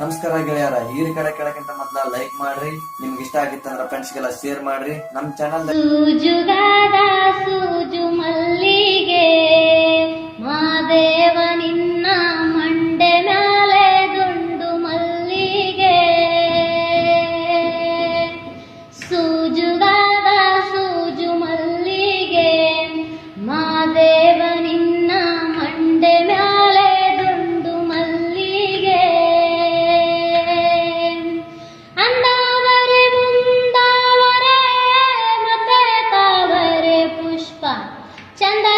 ನಮಸ್ಕಾರ ಗೆಳೆಯರ, ಈ ಕಡೆ ಕೆಳಕ್ಕಿಂತ ಮೊದ್ಲ ಲೈಕ್ ಮಾಡ್ರಿ, ನಿಮ್ಗೆ ಇಷ್ಟ ಆಗಿತ್ತಂದ್ರ ಫ್ರೆಂಡ್ಸ್ಗೆಲ್ಲ ಶೇರ್ ಮಾಡ್ರಿ. ನಮ್ ಚಾನಲ್ ಮಲ್ಲಿಗೆ. Chanda.